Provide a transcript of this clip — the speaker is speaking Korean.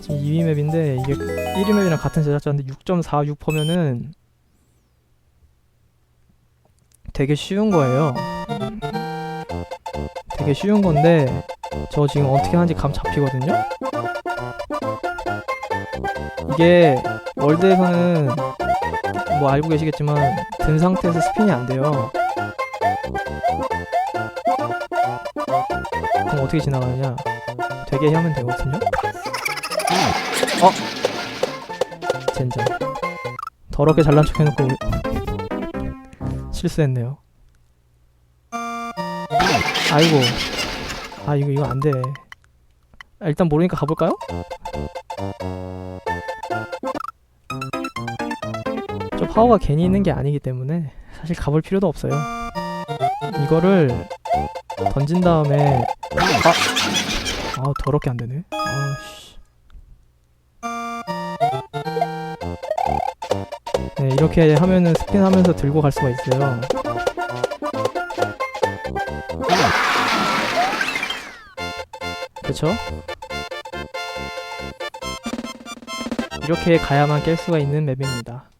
지금 2위 맵인데 이게 1위 맵이랑 같은 제작자인데 6.46%면은 되게 쉬운 거예요. 되게 쉬운 건데 저 지금 어떻게 하는지 감 잡히거든요. 이게 월드에서는 뭐 알고 계시겠지만 든 상태에서 스핀이 안 돼요. 그럼 어떻게 지나가느냐? 되게 하면 되거든요. 어? 젠장. 더럽게 잘난 척 해놓고 실수했네요. 아이고. 아 이거 이거 안 돼. 아, 일단 모르니까 가볼까요? 저 파워가 괜히 있는 게 아니기 때문에 사실 가볼 필요도 없어요. 이거를 던진 다음에 아, 아 더럽게 안 되네. 아씨. 네 이렇게 하면은 스핀 하면서 들고 갈 수가 있어요. 그쵸? 이렇게 가야만 깰 수가 있는 맵입니다.